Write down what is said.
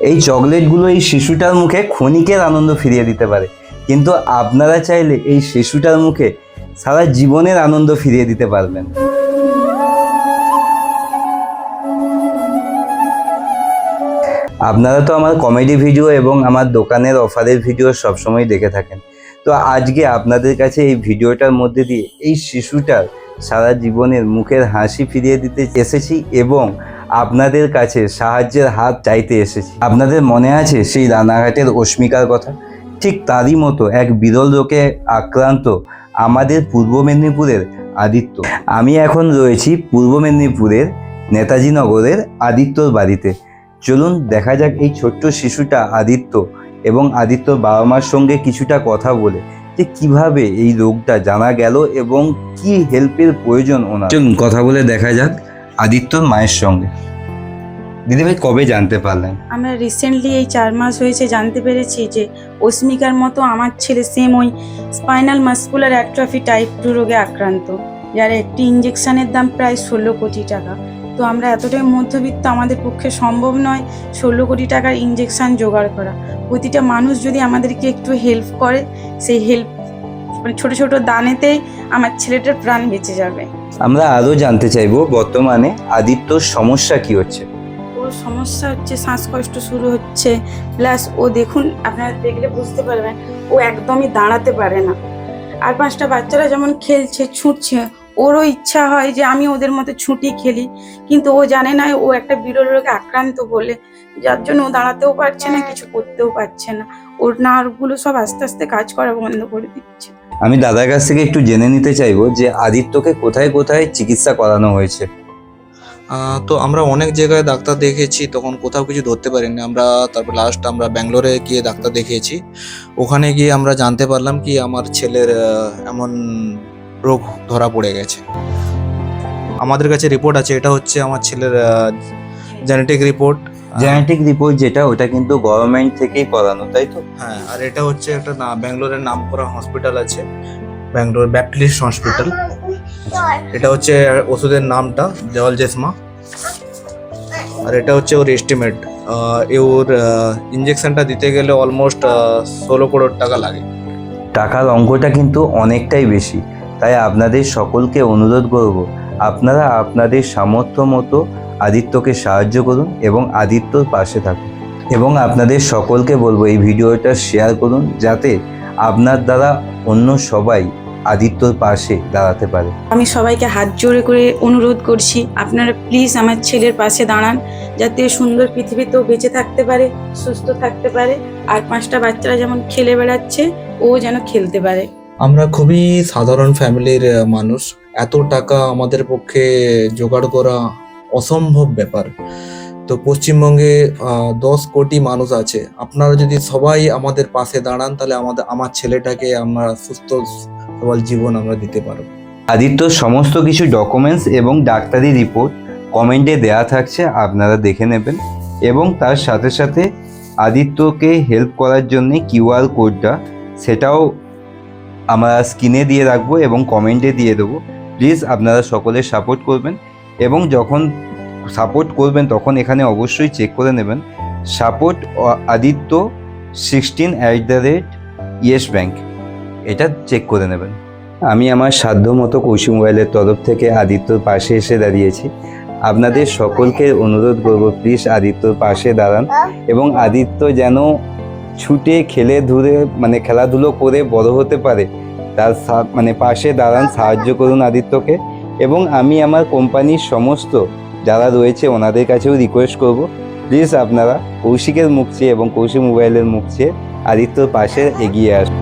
এই চকলেটগুলো এই শিশুটার মুখে ক্ষণিকের আনন্দ ফিরিয়ে দিতে পারে। কিন্তু আপনারা চাইলে এই শিশুটার মুখে সারা জীবনের আনন্দ ফিরিয়ে দিতে পারবেন। আপনারা তো আমার কমেডি ভিডিও এবং আমার দোকানের অফারের ভিডিও সবসময় দেখে থাকেন। তো আজকে আপনাদের কাছে এই ভিডিওটার মধ্যে দিয়ে এই শিশুটার সারা জীবনের মুখের হাসি ফিরিয়ে দিতে এসেছি এবং আপনাদের কাছে সাহায্যের হাত চাইতে এসেছি। আপনাদের মনে আছে সেই রানাঘাটের অস্মিকার কথা? ঠিক তারই মতো এক বিরল রোগে আক্রান্ত আমাদের পূর্ব মেদিনীপুরের আদিত্য। আমি এখন রয়েছি পূর্ব মেদিনীপুরের নেতাজি নগরের আদিত্যর বাড়িতে। চলুন দেখা যাক এই ছোট্ট শিশুটা আদিত্য এবং আদিত্যর বাবা মার সঙ্গে কিছুটা কথা বলে যে কীভাবে এই রোগটা জানা গেল এবং কি হেল্পের প্রয়োজন ওনার। চলুন কথা বলে দেখা যাক আদিত্যর মায়ের সঙ্গে। দিদিভাই কবে জানতে পারলেন? আমরা রিসেন্টলি এই চার মাস হয়েছে জানতে পেরেছি যে অস্মিকার মতো আমার ছেলে সেম ওই spinal muscular atrophy type two রোগে আক্রান্ত, যার একটি ইঞ্জেকশনের দাম প্রায় ষোলো কোটি টাকা। তো আমরা এতটাই মধ্যবিত্ত, আমাদের পক্ষে সম্ভব নয় ষোলো কোটি টাকার ইঞ্জেকশন জোগাড় করা। প্রতিটা মানুষ যদি আমাদেরকে একটু হেল্প করে, সেই হেল্প মানে ছোটো ছোটো দানেতেই আমার ছেলেটার প্রাণ বেঁচে যাবে। আমরা আরও জানতে চাইব বর্তমানে আদিত্যর সমস্যা কি হচ্ছে? ওর সমস্যা হচ্ছে শ্বাসকষ্ট শুরু হচ্ছে। প্লাস ও দেখুন আপনারা দেখলে বুঝতে পারবেন ও একদমই দাঁড়াতে পারে না। আর পাঁচটা বাচ্চারা যেমন খেলছে ছুটছে ওরও ইচ্ছা হয় যে আমি ওদের মতো ছুটি খেলি। কিন্তু ও জানে না ও একটা বিরল রোগে আক্রান্ত বলে যার জন্য ও দাঁড়াতেও পারছে না কিছু করতেও পারছে না। ওর নার্ভগুলো সব আস্তে আস্তে কাজ করা বন্ধ করে দিচ্ছে। আমি দাদার কাছ থেকে একটু জেনে নিতে চাইব যে আদিত্যকে কোথায় কোথায় চিকিৎসা করানো হয়েছে। তো আমরা অনেক জায়গায় ডাক্তার দেখেছি তখন কোথাও কিছু ধরতে পারিনি। আমরা তারপর লাস্ট আমরা ব্যাঙ্গালোরে গিয়ে ডাক্তার দেখিয়েছি। ওখানে গিয়ে আমরা জানতে পারলাম কি আমার ছেলের এমন রোগ ধরা পড়ে গেছে। আমাদের কাছে রিপোর্ট আছে এটা হচ্ছে আমার ছেলের জেনেটিক রিপোর্ট জেনেটিক রিপোর্ট যেটা ওটা কিন্তু গভর্নমেন্ট থেকেই করানো তাই তো? হ্যাঁ আর এটা হচ্ছে একটা না ব্যাঙ্গালোরের নাম করা হসপিটাল আছে ব্যাঙ্গালোর ব্যাপটিস্ট হসপিটাল এটা হচ্ছে ওষুধের নামটা দেওয়াল জেসমা। আর এটা হচ্ছে ওর এস্টিমেট ওর ইঞ্জেকশনটা দিতে গেলে অলমোস্ট ষোলো করোড় টাকা লাগে। টাকার অঙ্কটা কিন্তু অনেকটাই বেশি। তাই আপনাদের সকলকে অনুরোধ করব আপনারা আপনাদের সামর্থ্য মতো আদিত্যকে সাহায্য করুন এবং আদিত্যর পাশে থাকুন। এবং আপনাদের সকলকে বলব এই ভিডিওটা শেয়ার করুন যাতে আপনার দ্বারা অন্য সবাই আদিত্যর পাশে দাঁড়াতে পারে। আমি সবাইকে হাত জোড়ে করে অনুরোধ করছি আপনারা প্লিজ আমার ছেলের পাশে দাঁড়ান যাতে সুন্দর পৃথিবীতেও বেঁচে থাকতে পারে সুস্থ থাকতে পারে আর পাঁচটা বাচ্চারা যেমন খেলে বেড়াচ্ছে ও যেন খেলতে পারে। আমরা খুবই সাধারণ ফ্যামিলির মানুষ। এত টাকা আমাদের পক্ষে জোগাড় করা অসম্ভব ব্যাপার। তো পশ্চিমবঙ্গে দশ কোটি মানুষ আছে। আপনারা যদি সবাই আমাদের পাশে দাঁড়ান, তাহলে আমাদের, আমার ছেলেটাকে আমরা সুস্থ সবল জীবন আমরা দিতে পারব। আদিত্যর সমস্ত কিছু ডকুমেন্টস এবং ডাক্তারি রিপোর্ট কমেন্টে দেয়া থাকছে, আপনারা দেখে নেবেন। এবং তার সাথে সাথে আদিত্যকে হেল্প করার জন্য কিউআর কোডটা সেটাও আমরা স্ক্রিনে দিয়ে রাখব এবং কমেন্টে দিয়ে দেবো। প্লিজ আপনারা সকলে সাপোর্ট করবেন। এবং যখন সাপোর্ট করবেন, তখন এখানে অবশ্যই চেক করে নেবেন। Support Aditya sixteen at the rate Yes Bank এটা চেক করে নেবেন। আমি আমার সাধ্য মতো কৌশি মোবাইলের তরফ থেকে আদিত্যর পাশে এসে দাঁড়িয়েছি। আপনাদের সকলকে অনুরোধ করব প্লিজ আদিত্যর পাশে দাঁড়ান এবং আদিত্য যেন ছুটে খেলে ধুলে মানে খেলাধুলো করে বড় হতে পারে, তার মানে পাশে দাঁড়ান, সাহায্য করুন আদিত্যকে। এবং আমি আমার কোম্পানির সমস্ত যারা রয়েছে ওনাদের কাছেও রিকোয়েস্ট করব। প্লিজ আপনারা কৌশিকের মুখ চেয়ে এবং কৌশিক মোবাইলের মুখ চেয়ে আদিত্যর পাশে এগিয়ে আসুন